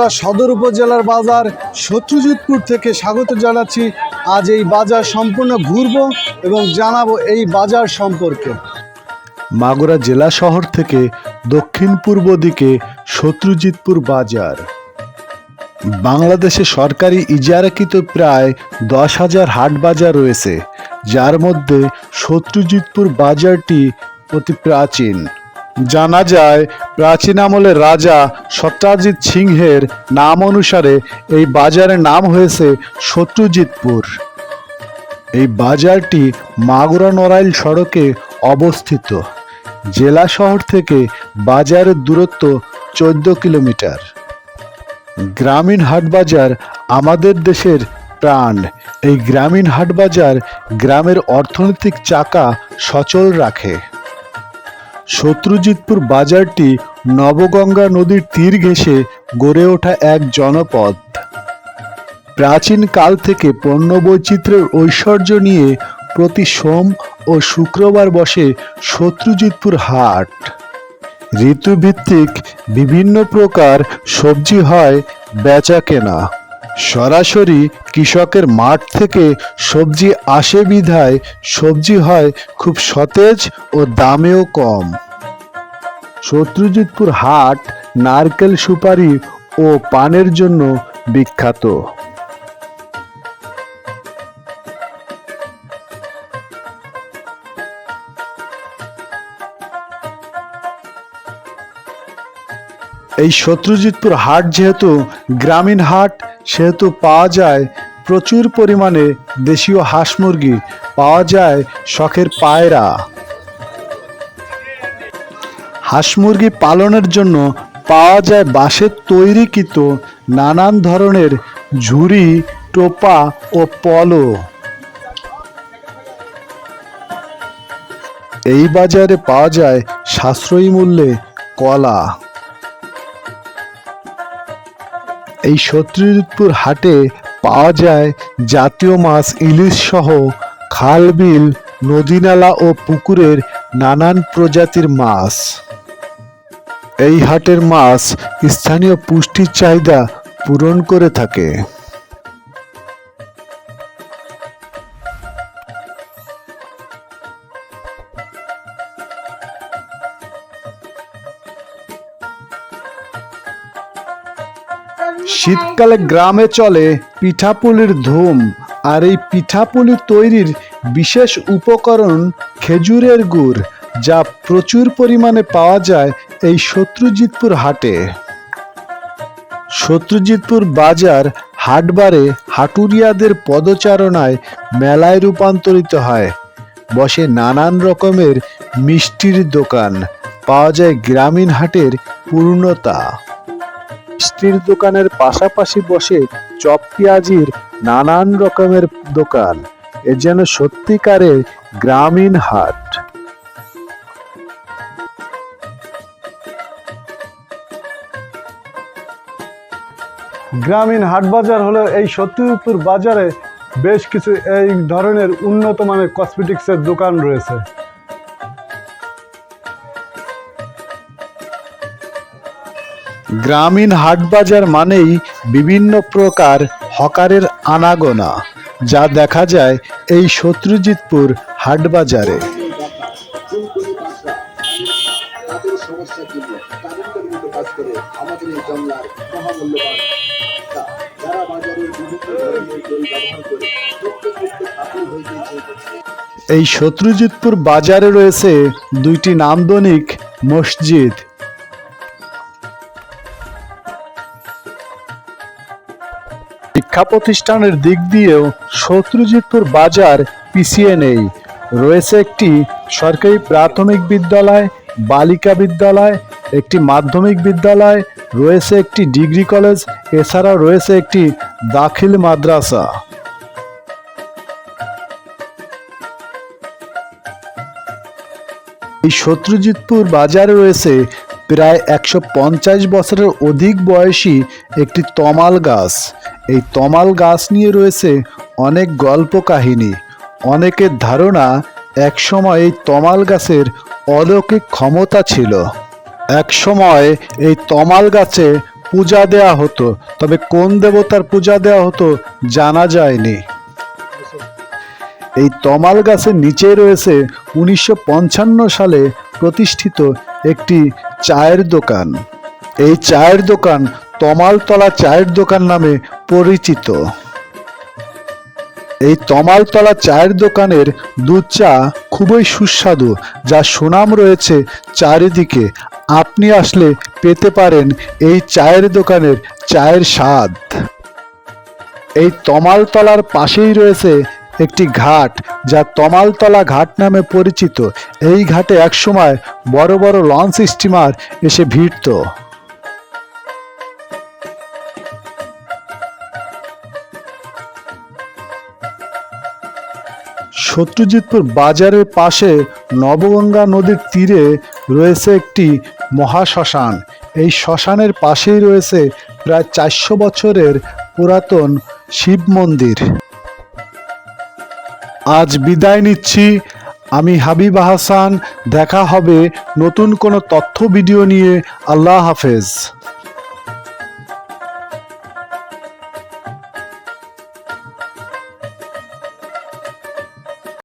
মাগুরা সদর উপজেলার বাজার শত্রুজিৎপুর থেকে স্বাগত জানাচ্ছি। আজ এই বাজার সম্পূর্ণ ঘুরবো এবং জানাব এই বাজার সম্পর্কে। মাগুরা জেলা শহর থেকে দক্ষিণ পূর্ব দিকে শত্রুজিৎপুর বাজার। বাংলাদেশে সরকারি ইজারাকৃত প্রায় দশ হাজার হাট বাজার রয়েছে, যার মধ্যে শত্রুজিৎপুর বাজারটি অতি প্রাচীন। জানা যায়, প্রাচীন আমলের রাজা সত্রাজিৎ সিংহের নাম অনুসারে এই বাজারের নাম হয়েছে শত্রুজিৎপুর। এই বাজারটি মাগুরা নড়াইল সড়কে অবস্থিত। জেলা শহর থেকে বাজারের দূরত্ব চোদ্দ কিলোমিটার। গ্রামীণ হাটবাজার আমাদের দেশের প্রাণ। এই গ্রামীণ হাটবাজার গ্রামের অর্থনৈতিক চাকা সচল রাখে। শত্রুজিৎপুর বাজারটি নবগঙ্গা নদীর তীর ঘেঁষে গড়ে ওঠা এক জনপদ। প্রাচীন কাল থেকে পণ্য বৈচিত্র্যের ঐশ্বর্য নিয়ে প্রতি সোম ও শুক্রবার বসে শত্রুজিৎপুর হাট। ঋতুভিত্তিক বিভিন্ন প্রকার সবজি হয় বেচা কেনা সরাসরি কৃষকের মাঠ থেকে সবজি আসে বিধায় সবজি হয় খুব সতেজ ও দামেও কম। শত্রুজিৎপুর হাট নারকেল সুপারি ও পানের জন্য বিখ্যাত। এই শত্রুজিৎপুর হাট যেহেতু গ্রামীণ হাট, সেহেতু পাওয়া যায় প্রচুর পরিমাণে দেশীয় হাঁস মুরগি, পাওয়া যায় শখের পায়রা। হাঁস মুরগি পালনের জন্য পাওয়া যায় বাঁশের তৈরিকৃত নানান ধরনের ঝুড়ি, টোপা ও পলো এই বাজারে পাওয়া যায় সাশ্রয়ী মূল্যে কলা। এই শত্রুজিৎপুর হাটে পাওয়া যায় জাতীয় মাছ, ইলিশ সহ খাল বিল, নদীনালা ও পুকুরের নানান প্রজাতির মাছ। এই হাটের মাছ স্থানীয় পুষ্টির চাহিদা পূরণ করে থাকে। শীতকালে গ্রামে চলে পিঠাপুলির ধুম আর এই পিঠাপুলি তৈরির বিশেষ উপকরণ খেজুরের গুড়, যা প্রচুর পরিমাণে পাওয়া যায় এই শত্রুজিৎপুর হাটে। শত্রুজিৎপুর বাজার হাটবারে হাটুরিয়াদের পদচারণায় মেলায় রূপান্তরিত হয়। বসে নানান রকমের মিষ্টির দোকান। পাওয়া যায় গ্রামীণ হাটের পূর্ণতা। মিষ্টির দোকানের পাশাপাশি বসে চপ পেঁয়াজির নানান রকমের দোকান। এ যেন সত্যিকারের গ্রামীণ হাট। গ্রামীণ হাট বাজার হলো এই সত্যিপুর বাজারে বেশ কিছু এই ধরনের উন্নত মানের কসমেটিক্সের দোকান রয়েছে। গ্রামীণ হাটবাজার মানেই বিভিন্ন প্রকার হকারের আনাগোনা, যা দেখা যায় এই শত্রুজিৎপুর হাটবাজারে তাদের সমস্যার জন্য মতো কাজ করে আমাদের এই জঙ্গলার মহামূল্যবান যারা বাজারের বিভিন্ন ধরনের দই ব্যবহার করে এই শত্রুজিৎপুর বাজারে রয়েছে দুইটি নান্দনিক মসজিদ। শিক্ষা প্রতিষ্ঠানের দিক দিয়েও শত্রুজিৎপুর বাজার পিছিয়ে নেই। রয়েছে একটি সরকারি প্রাথমিক বিদ্যালয় বালিকা বিদ্যালয়, একটি মাধ্যমিক বিদ্যালয়, রয়েছে একটি ডিগ্রি কলেজ, এছাড়াও রয়েছে একটি দাখিল মাদ্রাসা। এই শত্রুজিৎপুর বাজারে রয়েছে প্রায় একশো পঞ্চাশ বছরের অধিক বয়সী একটি তমাল গাছ। এই তমাল গাছ নিয়ে রয়েছে অনেক গল্প কাহিনী অনেকের ধারণা, একসময় এই তমাল গাছের অলৌকিক ক্ষমতা ছিল। একসময় এই তমাল গাছে পূজা দেয়া হতো, তবে কোন দেবতার পূজা দেয়া হতো জানা যায়নি। এই তমাল গাছের নিচে রয়েছে উনিশশো পঞ্চান্ন সালে প্রতিষ্ঠিত একটি চায়ের দোকান। এই চায়ের দোকান তমালতলা চায়ের দোকান নামে পরিচিত। এই তমালতলা চায়ের দোকানের দুধ চা খুবই সুস্বাদু, যা সুনাম রয়েছে চারিদিকে। আপনি আসলে পেতে পারেন এই চায়ের দোকানের চায়ের স্বাদ। এই তমালতলার পাশেই রয়েছে একটি ঘাট, যা তমালতলা ঘাট নামে পরিচিত। এই ঘাটে একসময় বড় বড় লঞ্চ স্টিমার এসে ভিড়ত। শত্রুজিৎপুর বাজারের পাশে নবগঙ্গা নদীর তীরে রয়েছে একটি মহাশ্মশান। এই শ্মশানের পাশেই রয়েছে প্রায় চারশো বছরের পুরাতন শিব মন্দির। আজ বিদায় নিচ্ছি। আমি হাবিব হাসান। দেখা হবে নতুন কোনো তথ্য ভিডিও নিয়ে। আল্লাহ হাফেজ।